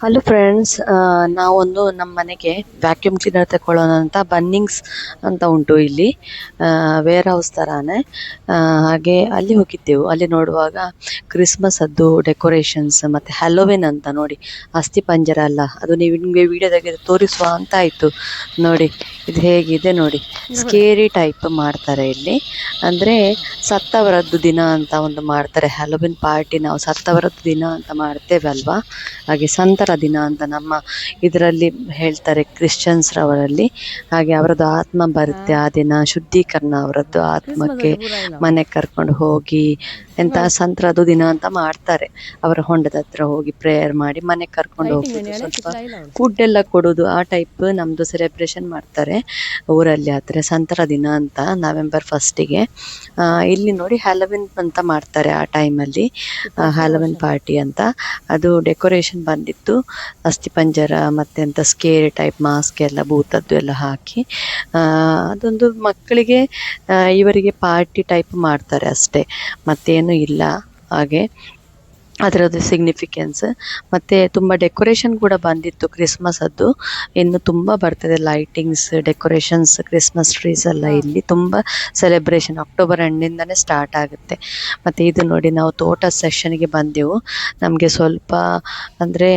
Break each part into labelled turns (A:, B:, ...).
A: Hello friends ನಾವೊಂದು ನಮ್ಮ ಮನೆಗೆ ವ್ಯಾಕ್ಯೂಮ್ ಕ್ಲೀನರ್ ತಗೊಳ್ಳೋಣ ಬನ್ನಿಂಗ್ಸ್ ಅಂತ ಉಂಟು ಇಲ್ಲಿ. ವೇರ್ ಹೌಸ್ ಥರನೇ ಹಾಗೆ ಅಲ್ಲಿ ಹೋಗಿದ್ದೆವು. ಅಲ್ಲಿ ನೋಡುವಾಗ ಕ್ರಿಸ್ಮಸ್ ಅದ್ದು ಡೆಕೋರೇಷನ್ಸ್ ಮತ್ತು ಹ್ಯಾಲೋವಿನ್ ಅಂತ ನೋಡಿ. ಅಸ್ಥಿ ಪಂಜರ ಅಲ್ಲ. ಅದು ನೀವು ನಿಮಗೆ ವಿಡಿಯೋದಾಗೆ ತೋರಿಸುವ ಅಂತ ಆಯಿತು. ನೋಡಿ, ಇದು ಹೇಗಿದೆ ನೋಡಿ. ಸ್ಕೇರಿ ಟೈಪ್ ಮಾಡ್ತಾರೆ ಇಲ್ಲಿ. ಅಂದರೆ ಸತ್ತವರದ್ದು ದಿನ ಅಂತ ಒಂದು ಮಾಡ್ತಾರೆ. ಹ್ಯಾಲೋವಿನ್ ಪಾರ್ಟಿ ನಾವು ಸತ್ತವರದ್ದು ದಿನ ಅಂತ ಮಾಡ್ತೇವೆ ಅಲ್ವಾ ಹಾಗೆ ದಿನ ಅಂತ ನಮ್ಮ ಇದರಲ್ಲಿ ಹೇಳ್ತಾರೆ ಕ್ರಿಶ್ಚಿಯನ್ಸ್ ರವರಲ್ಲಿ ಹಾಗೆ ಅವರದ್ದು ಆತ್ಮ ಬರುತ್ತೆ ಆ ದಿನ ಶುದ್ಧೀಕರಣ ಅವರದ್ದು ಆತ್ಮಕ್ಕೆ ಮನೆಗೆ ಕರ್ಕೊಂಡು ಹೋಗಿ ಎಂತ ಸಂತ್ರದ್ದು ದಿನ ಅಂತ ಮಾಡ್ತಾರೆ. ಅವರ ಹೊಂಡದ ಹತ್ರ ಹೋಗಿ ಪ್ರೇಯರ್ ಮಾಡಿ ಮನೆಗೆ ಕರ್ಕೊಂಡು ಹೋಗ್ತಾರೆ ಸ್ವಲ್ಪ ಫುಡ್ ಎಲ್ಲ ಕೊಡೋದು ಆ ಟೈಪ್ ನಮ್ದು ಸೆಲೆಬ್ರೇಷನ್ ಮಾಡ್ತಾರೆ ಊರಲ್ಲಿ ಆದ್ರೆ ಸಂತರ ದಿನ ಅಂತ ನವೆಂಬರ್ ಫಸ್ಟಿಗೆ ಇಲ್ಲಿ ನೋಡಿ ಹ್ಯಾಲೋವಿನ್ ಅಂತ ಮಾಡ್ತಾರೆ ಆ ಟೈಮಲ್ಲಿ ಹ್ಯಾಲೋವಿನ್ ಪಾರ್ಟಿ ಅಂತ. ಅದು ಡೆಕೋರೇಷನ್ ಬಂದಿತ್ತು. ಅಸ್ಥಿಪಂಜರ ಮತ್ತೆ ಅಂತ ಸ್ಕೇರ್ ಟೈಪ್ ಮಾಸ್ಕ್ ಎಲ್ಲ, ಭೂತದ್ದು ಎಲ್ಲ ಹಾಕಿ ಅದೊಂದು ಮಕ್ಕಳಿಗೆ ಇವರಿಗೆ ಪಾರ್ಟಿ ಟೈಪ್ ಮಾಡ್ತಾರೆ ಅಷ್ಟೇ. ಮತ್ತೇನು ಇಲ್ಲ. ಹಾಗೆ ಅದರದ್ದು ಸಿಗ್ನಿಫಿಕೆನ್ಸ್ ಮತ್ತು ತುಂಬ ಡೆಕೋರೇಷನ್ ಕೂಡ ಬಂದಿತ್ತು ಕ್ರಿಸ್ಮಸ್ ಅದ್ದು. ಇನ್ನು ತುಂಬ ಬರ್ತದೆ ಲೈಟಿಂಗ್ಸ್ ಡೆಕೋರೇಷನ್ಸ್ ಕ್ರಿಸ್ಮಸ್ ಟ್ರೀಸ್ ಎಲ್ಲ ಇಲ್ಲಿ. ತುಂಬ ಸೆಲೆಬ್ರೇಷನ್ ಅಕ್ಟೋಬರ್ ಎಂಡಿಂದನೇ ಸ್ಟಾರ್ಟ್ ಆಗುತ್ತೆ. ಮತ್ತು ಇದು ನೋಡಿ ನಾವು ತೋಟ ಸೆಷನ್ಗೆ ಬಂದೆವು. ನಮಗೆ ಸ್ವಲ್ಪ ಅಂದರೆ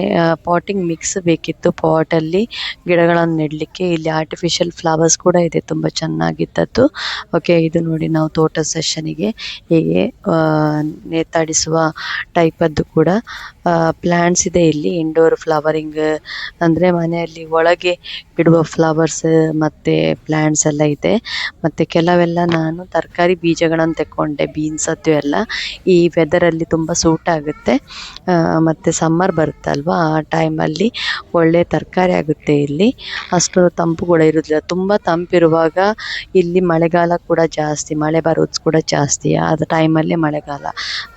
A: ಪಾಟಿಂಗ್ ಮಿಕ್ಸ್ ಬೇಕಿತ್ತು. ಪಾಟಲ್ಲಿ ಗಿಡಗಳನ್ನು ನೆಡಲಿಕ್ಕೆ ಇಲ್ಲಿ ಆರ್ಟಿಫಿಷಿಯಲ್ ಫ್ಲವರ್ಸ್ ಕೂಡ ಇದೆ. ತುಂಬ ಚೆನ್ನಾಗಿದ್ದದ್ದು. ಓಕೆ ಇದು ನೋಡಿ ನಾವು ತೋಟ ಸೆಷನಿಗೆ ಹೀಗೆ ನೇತಾಡಿಸುವ ಟೈಪದ್ದು ಕೂಡ ಪ್ಲ್ಯಾಂಟ್ಸ್ ಇದೆ ಇಲ್ಲಿ ಇಂಡೋರ್ ಫ್ಲವರಿಂಗ್ ಅಂದರೆ ಮನೆಯಲ್ಲಿ ಒಳಗೆ ಇಡುವ ಫ್ಲವರ್ಸ್ ಮತ್ತು ಪ್ಲ್ಯಾಂಟ್ಸ್ ಎಲ್ಲ ಇದೆ. ಮತ್ತು ಕೆಲವೆಲ್ಲ ನಾನು ತರಕಾರಿ ಬೀಜಗಳನ್ನು ತೆಕ್ಕೊಂಡೆ ಬೀನ್ಸದ್ದು ಎಲ್ಲ. ಈ ವೆದರಲ್ಲಿ ತುಂಬ ಸೂಟ್ ಆಗುತ್ತೆ. ಮತ್ತು ಸಮ್ಮರ್ ಬರುತ್ತಲ್ವಾ, ಆ ಟೈಮಲ್ಲಿ ಒಳ್ಳೆ ತರಕಾರಿ ಆಗುತ್ತೆ ಇಲ್ಲಿ. ಅಷ್ಟು ತಂಪು ಕೂಡ ಇರೋದಿಲ್ಲ. ತುಂಬ ತಂಪಿರುವಾಗ ಇಲ್ಲಿ ಮಳೆಗಾಲ ಕೂಡ ಜಾಸ್ತಿ, ಮಳೆ ಬರೋದು ಕೂಡ ಜಾಸ್ತಿ, ಆದ ಟೈಮಲ್ಲಿ ಮಳೆಗಾಲ.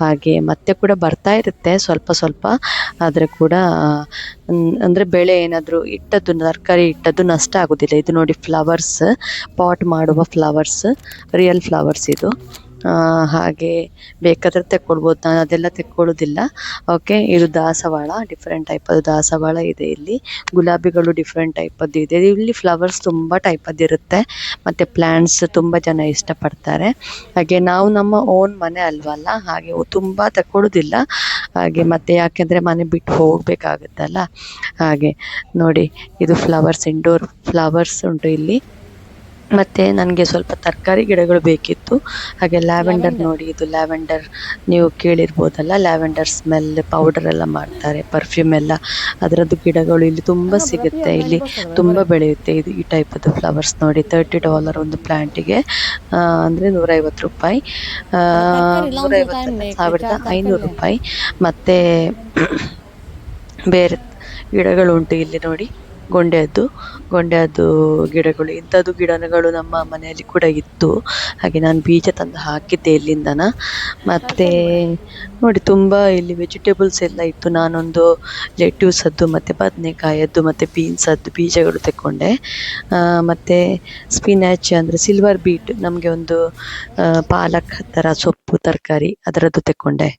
A: ಹಾಗೆ ಮತ್ತೆ ಕೂಡ ಬರ್ತಾ ಇರುತ್ತೆ ಸ್ವಲ್ಪ ಸ್ವಲ್ಪ. ಆದರೆ ಕೂಡ ಅಂದರೆ ಬೆಳೆ ಏನಾದರೂ ಇಟ್ಟದ್ದು, ತರಕಾರಿ ಇಟ್ಟದ್ದು ನಷ್ಟ ಆಗೋದಿಲ್ಲ. ಇದು ನೋಡಿ ಫ್ಲವರ್ಸ್ ಪಾಟ್ ಮಾಡುವ ಫ್ಲವರ್ಸ್ ರಿಯಲ್ ಫ್ಲವರ್ಸ್ ಇದು. ಹಾಗೆ ಬೇಕಾದರೆ ತೆಕ್ಕೊಳ್ಬೋದು ನಾನು ಅದೆಲ್ಲ ತೆಕ್ಕೊಳ್ಳೋದಿಲ್ಲ. ಓಕೆ ಇದು ದಾಸವಾಳ ಡಿಫ್ರೆಂಟ್ ಟೈಪದ್ದು ದಾಸವಾಳ ಇದೆ ಇಲ್ಲಿ. ಗುಲಾಬಿಗಳು ಡಿಫ್ರೆಂಟ್ ಟೈಪದ್ದು ಇದೆ. ಇಲ್ಲಿ ಫ್ಲವರ್ಸ್ ತುಂಬ ಟೈಪದ್ದು ಇರುತ್ತೆ. ಮತ್ತು ಪ್ಲ್ಯಾಂಟ್ಸ್ ತುಂಬ ಜನ ಇಷ್ಟಪಡ್ತಾರೆ. ಹಾಗೆ ನಾವು ನಮ್ಮ ಓನ್ ಮನೆ ಅಲ್ವಲ್ಲ, ಹಾಗೆ ತುಂಬ ತಗೊಳ್ಳೋದಿಲ್ಲ ಹಾಗೆ ಮತ್ತು ಯಾಕೆಂದರೆ ಮನೆ ಬಿಟ್ಟು ಹೋಗಬೇಕಾಗುತ್ತಲ್ಲ. ಹಾಗೆ ನೋಡಿ, ಇದು ಫ್ಲವರ್ಸ್ ಇಂಡೋರ್ ಫ್ಲವರ್ಸ್ ಉಂಟು ಇಲ್ಲಿ. ಮತ್ತು ನನಗೆ ಸ್ವಲ್ಪ ತರಕಾರಿ ಗಿಡಗಳು ಬೇಕಿತ್ತು. ಹಾಗೆ ಲ್ಯಾವೆಂಡರ್ ನೋಡಿ ಇದು ಲ್ಯಾವೆಂಡರ್ ನೀವು ಕೇಳಿರ್ಬೋದಲ್ಲ ಲ್ಯಾವೆಂಡರ್ ಸ್ಮೆಲ್ ಪೌಡರ್ ಎಲ್ಲ ಮಾಡ್ತಾರೆ ಪರ್ಫ್ಯೂಮ್ ಎಲ್ಲ. ಅದರದ್ದು ಗಿಡಗಳು ಇಲ್ಲಿ ತುಂಬ ಸಿಗುತ್ತೆ. ಇಲ್ಲಿ ತುಂಬ ಬೆಳೆಯುತ್ತೆ ಇದು ಈ ಟೈಪದ್ದು ಫ್ಲವರ್ಸ್ ನೋಡಿ. ತರ್ಟಿ ಡಾಲರ್ ಒಂದು ಪ್ಲ್ಯಾಂಟಿಗೆ ಅಂದರೆ ನೂರೈವತ್ತು ರೂಪಾಯಿ. ನೂರೈವತ್ತು ಸಾವಿರದ ಐನೂರು ರೂಪಾಯಿ. ಮತ್ತು ಬೇರೆ ಗಿಡಗಳು ಉಂಟು ಇಲ್ಲಿ ನೋಡಿ. ಗೊಂಡೆಯದ್ದು ಗೊಂಡೆಯದ್ದು ಗಿಡಗಳು, ಇಂಥದ್ದು ಗಿಡಗಳು ನಮ್ಮ ಮನೆಯಲ್ಲಿ ಕೂಡ ಇತ್ತು. ಹಾಗೆ ನಾನು ಬೀಜ ತಂದು ಹಾಕಿದ್ದೆ ಇಲ್ಲಿಂದನ. ಮತ್ತು ನೋಡಿ ತುಂಬ ಇಲ್ಲಿ ವೆಜಿಟೇಬಲ್ಸ್ ಎಲ್ಲ ಇತ್ತು. ನಾನೊಂದು ಲೆಟ್ಯೂಸದ್ದು ಮತ್ತು ಬದನೆಕಾಯದ್ದು, ಮತ್ತು ಬೀನ್ಸದ್ದು ಬೀಜಗಳು ತೆಕ್ಕೊಂಡೆ. ಮತ್ತು ಸ್ಪಿನಾಚ್ ಅಂದರೆ ಸಿಲ್ವರ್ ಬೀಟ್ ನಮಗೆ ಒಂದು ಪಾಲಕ್ ಥರ ಸೊಪ್ಪು, ತರಕಾರಿ ಅದರದ್ದು ತೆಕ್ಕೊಂಡೆ.